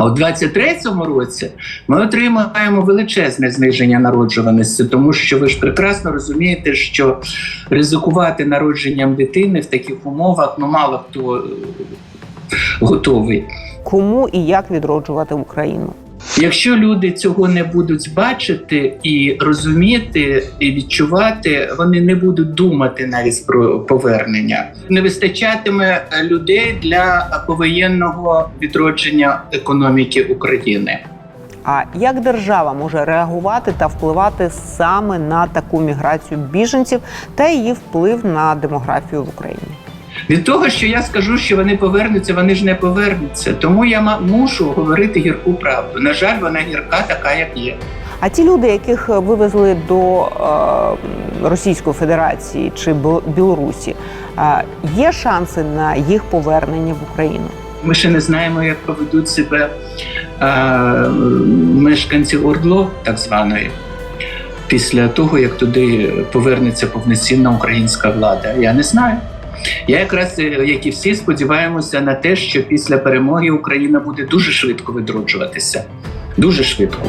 А у 23-му році ми отримаємо величезне зниження народжуваності, тому що ви ж прекрасно розумієте, що ризикувати народженням дитини в таких умовах ну мало хто е, готовий. Кому і як відроджувати Україну? Якщо люди цього не будуть бачити і розуміти, і відчувати, вони не будуть думати навіть про повернення. Не вистачатиме людей для повоєнного відродження економіки України. А як держава може реагувати та впливати саме на таку міграцію біженців та її вплив на демографію в Україні? Від того, що я скажу, що вони повернуться, вони ж не повернуться. Тому я мушу говорити гірку правду. На жаль, вона гірка, така як є. А ті люди, яких вивезли до е, Російської Федерації чи Білорусі, е, є шанси на їх повернення в Україну? Ми ще не знаємо, як поведуть себе е, мешканці Ордло, так званої, після того, як туди повернеться повноцінна українська влада. Я не знаю. Я якраз, е, як і всі, сподіваємося на те, що після перемоги Україна буде дуже швидко відроджуватися. Дуже швидко.